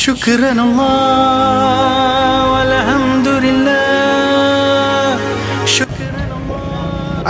شكرا الله والحمد لله شكرا الله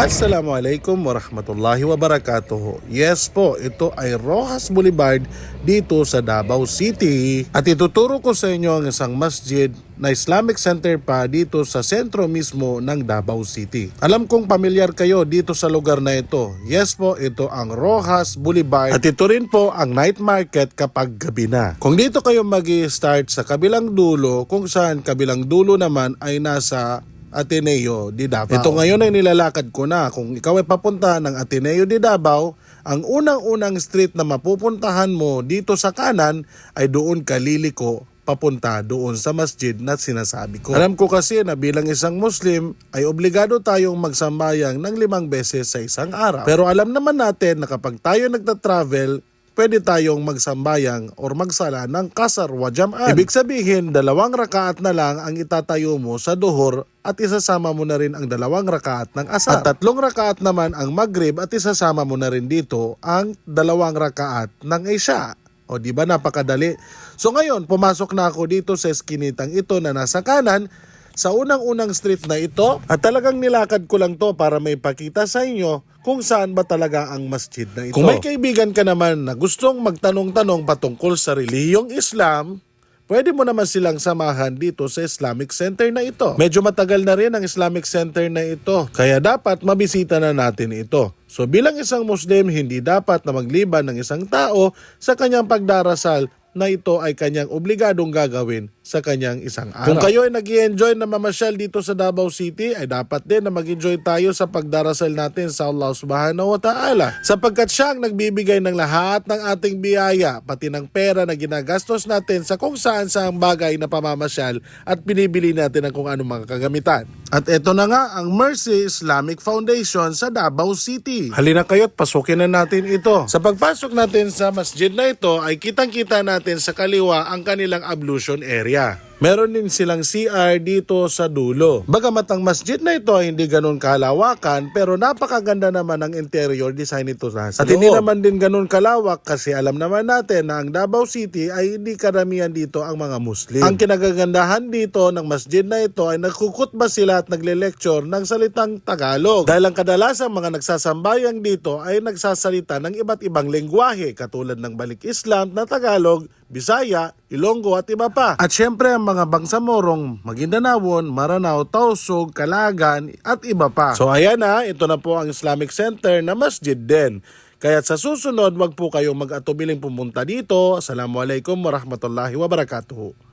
Assalamualaikum warahmatullahi wabarakatuh. Yes po, ito ay Rojas Boulevard dito sa Davao City. At ituturo ko sa inyo ang isang masjid na Islamic Center pa dito sa sentro mismo ng Davao City. Alam kong pamilyar kayo dito sa lugar na ito. Yes po, ito ang Rojas Boulevard. At ito rin po ang night market kapag gabi na. Kung dito kayo mag start sa kabilang dulo, kung saan kabilang dulo naman ay nasa Ateneo di Davao. Ito ngayon ay nilalakad ko na. Kung ikaw ay papunta ng Ateneo di Davao, ang unang-unang street na mapupuntahan mo dito sa kanan ay doon ka liliko papunta doon sa masjid na sinasabi ko. Alam ko kasi na bilang isang Muslim ay obligado tayong magsambayang ng limang beses sa isang araw. Pero alam naman natin na kapag tayo nagta-travel, pwede tayong magsambayang or magsala ng kasar wa jam'an. Ibig sabihin, dalawang rakaat na lang ang itatayo mo sa duhur at isasama mo na rin ang dalawang rakaat ng asar. At tatlong rakaat naman ang maghrib at isasama mo na rin dito ang dalawang rakaat ng isya. O di ba napakadali? So ngayon, pumasok na ako dito sa eskinitang ito na nasa kanan sa unang-unang street na ito at talagang nilakad ko lang to para may pakita sa inyo kung saan ba talaga ang masjid na ito. Kung may kaibigan ka naman na gustong magtanong-tanong patungkol sa reliyong Islam, pwede mo naman silang samahan dito sa Islamic Center na ito. Medyo matagal na rin ang Islamic Center na ito, kaya dapat mabisita na natin ito. So bilang isang Muslim, hindi dapat na magliban ng isang tao sa kanyang pagdarasal na ito ay kanyang obligadong gagawin sa kanyang isang araw. Kung kayo ay nag enjoy na mamasyal dito sa Davao City, ay dapat din na mag-enjoy tayo sa pagdarasal natin sa Allah Subhanahu wa Ta'ala. Sapagkat siya ang nagbibigay ng lahat ng ating biyaya, pati ng pera na ginagastos natin sa kung saan saang bagay na pamamasyal at pinibili natin ng kung anong mga kagamitan. At ito na nga ang Mercy Islamic Foundation sa Davao City. Halina kayo't pasukin na natin ito. Sa pagpasok natin sa masjid na ito ay kitang-kita natin sa kaliwa ang kanilang ablution area. Meron din silang CR dito sa dulo. Bagamat ang masjid na ito ay hindi ganun kalawakan pero napakaganda naman ang interior design nito sa At hindi naman din ganun kalawak kasi alam naman natin na ang Davao City ay hindi karamihan dito ang mga Muslim. Ang kinagagandahan dito ng masjid na ito ay nagkukutba sila at nagle-lecture ng salitang Tagalog. Dahil ang kadalasang mga nagsasambayang dito ay nagsasalita ng iba't ibang lengguwahe katulad ng balik Islam na Tagalog, Bisaya, Ilonggo at iba pa. At syempre ang mga bangsamorong Maguindanawon, Maranao, Tausug, Kalagan at iba pa. So ayan na, ito na po ang Islamic Center na masjid din. Kaya sa susunod, wag po kayong mag-atubiling pumunta dito. Assalamualaikum warahmatullahi wabarakatuh.